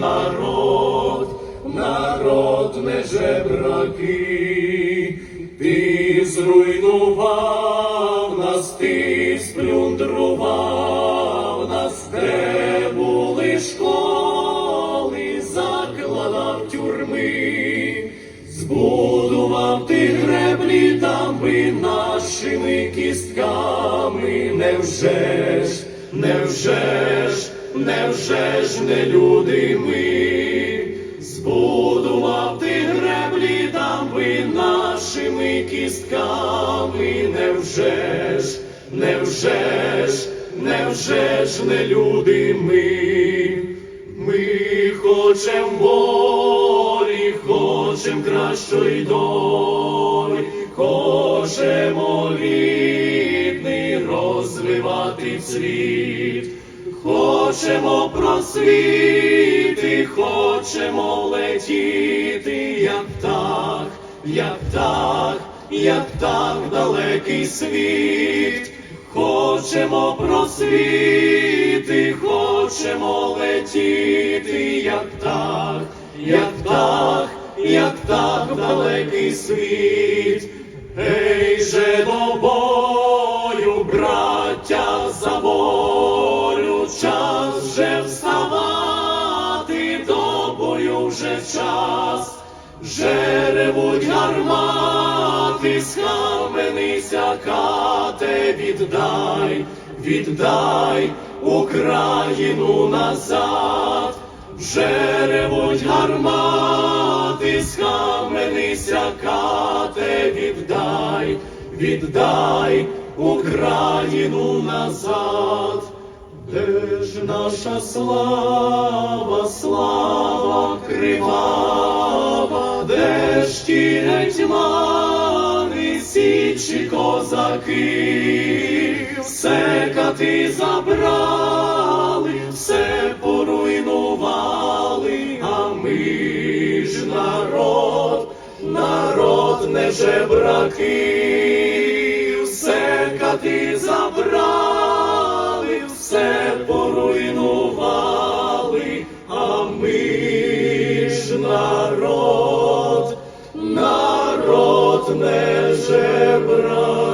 народ, народ не жебраки, ти зруйнував нас, ти сплюндрував нас, де були школи, закладав тюрми, збудував ти греблі дамби нашими кістками, невже ж, невже ж, невже ж не люди ми, збудував ти греблі дамби нашими кістками, невже ж, невже ж, невже ж не люди ми, ми хочем волі, хочем кращої долі, хочемо рідний розвивати світ, хочемо просвіти, хочемо летіти, як птах, як птах, як птах далекий світ. Хочемо просвіти, хочемо летіти, як птах, як птах, як птах далекий світ. Ей же до бою, вставати, до бою вже час. Жеревуть гармати, схаменися, кате, віддай, віддай Україну назад. Жеревуть гармати, схаменися, кате, віддай, віддай Україну назад. Де ж наша слава, слава кривава, де ж ті гетьмани, січі козаки, все кати забрали, все поруйнували, а ми ж народ, народ не жебраки, поруйнували, а ми ж народ, народ не жебраки.